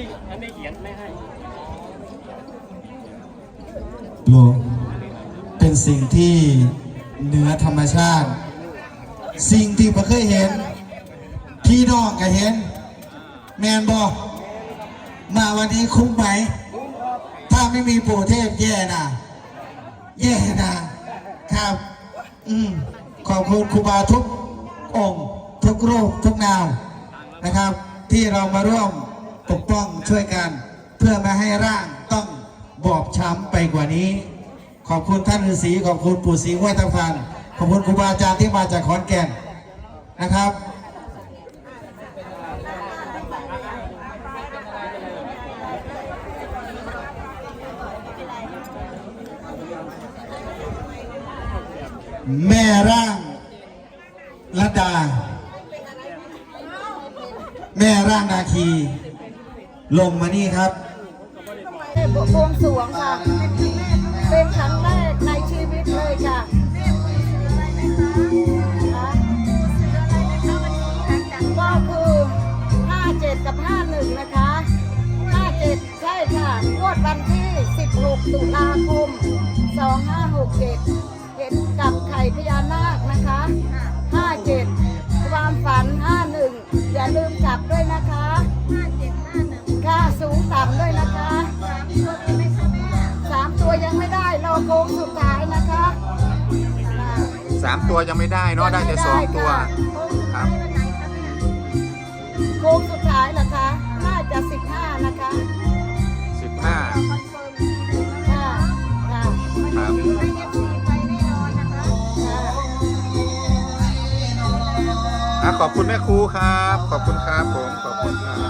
อันนี้อันนี้เขียนไม่ให้โลเป็นสิ่งที่เหนือธรรมชาติ สิ่งที่ไม่เคยเห็น พี่น้องก็เห็น แมนบอกมาวันนี้คุ้มไหม ถ้าไม่มีปู่เทพแย่นะแย่นะครับ อืมขอบคุณครูบาทุกองค์ ทุกรูปทุกนามนะครับ ที่เรามาร่วม ปกป้องช่วยกัน เพื่อไม่ให้ร่างต้องบอบช้ำไปกว่านี้ ขอบคุณท่านฤาษีขอบคุณปู่ศรีห้วยตะพัน ขอบคุณครูบาอาจารย์ที่มาจากขอนแก่นนะครับแม่ร่างรัตดา แม่ร่างนาคี ลงมานี่ครับบวงสวงค่ะ เป็นครั้งแรกในชีวิตเลยค่ะก็คือ57กับ51นะคะ57ใช่ค่ะงวดวันที่ 16 ตุลาคม 2567ามตัวยังไม่ได้เนาะได้แต่สองตัว ครับ โค้งสุดท้ายเหรอคะ น่าจะสิบห้านะคะสิบห้าค่ะค่ะครับค่ะอะขอบคุณแม่ครูครับ ขอบคุณครับผม ขอบคุณครับ